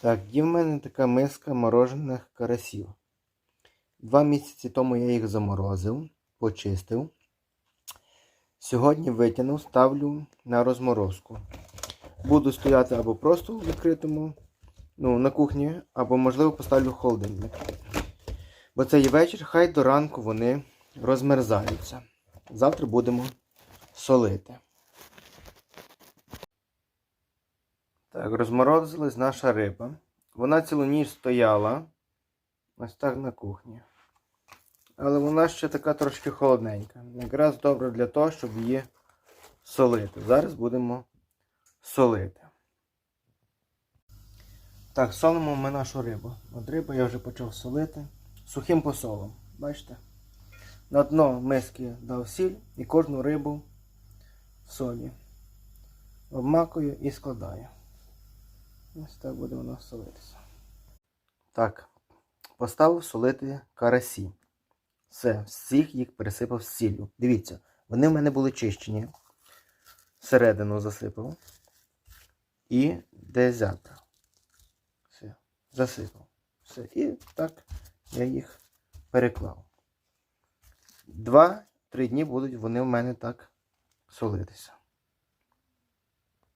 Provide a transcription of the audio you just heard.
Так, є в мене така миска морожених карасів. Два місяці тому я їх заморозив, почистив. Сьогодні витягнув, ставлю на розморозку. Буду стояти або просто у відкритому, ну, на кухні, або, можливо, поставлю в холодильник. Бо цей вечір, хай до ранку вони розмерзаються. Завтра будемо солити. Так, розморозилась наша риба. Вона цілу ніч стояла ось так на кухні. Але вона ще така трошки холодненька. Якраз добре для того, щоб її солити. Зараз будемо солити. Так, солимо ми нашу рибу. От рибу я вже почав солити сухим посолом. Бачите? На дно миски дав сіль і кожну рибу в солі. Обмакую і складаю. Ось так буде воно солитися. Так, поставив солити карасі. Все, всіх їх пересипав сіллю. Дивіться, вони в мене були чищені. Всередину засипав. І дезята. Все, засипав. Все. І так я їх переклав. Два-три дні будуть вони в мене так солитися.